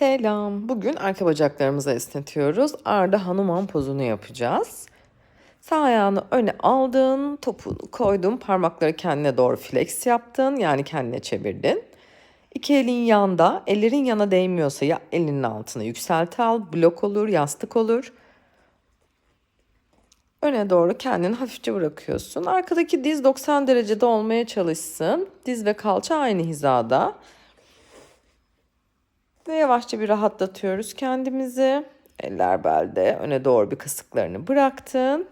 Selam. Bugün arka bacaklarımızı esnetiyoruz. Arda Hanuman pozunu yapacağız. Sağ ayağını öne aldın, topunu koydun, parmakları kendine doğru flex yaptın, yani kendine çevirdin. İki elin yanda, ellerin yana değmiyorsa ya elinin altına yükselti al, blok olur, yastık olur. Öne doğru kendini hafifçe bırakıyorsun. Arkadaki diz 90 derecede olmaya çalışsın. Diz ve kalça aynı hizada. Yavaşça bir rahatlatıyoruz kendimizi. Eller belde öne doğru bir kasıklarını bıraktın.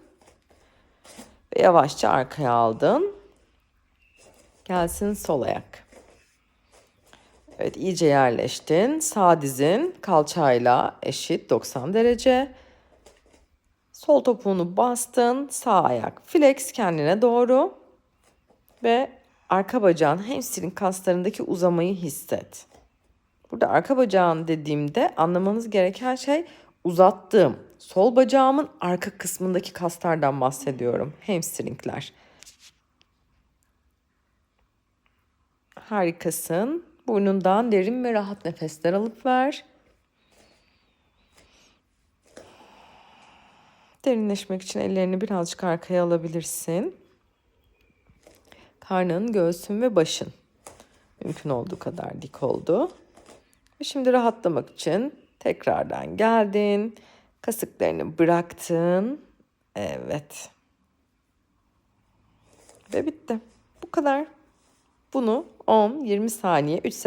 Ve yavaşça arkaya aldın. Gelsin sol ayak. Evet iyice yerleştin. Sağ dizin kalçayla eşit 90 derece. Sol topuğunu bastın. Sağ ayak flex kendine doğru. Ve arka bacağın hamstring kaslarındaki uzamayı hisset. Burada arka bacağın dediğimde anlamanız gereken şey uzattığım sol bacağımın arka kısmındaki kaslardan bahsediyorum. Hamstringler. Harikasın. Burnundan derin ve rahat nefesler alıp ver. Derinleşmek için ellerini birazcık arkaya alabilirsin. Karnın, göğsün ve başın mümkün olduğu kadar dik oldu. Ve şimdi rahatlamak için tekrardan geldin. Kasıklarını bıraktın. Evet. Ve bitti. Bu kadar. Bunu 10-20 saniye 3 set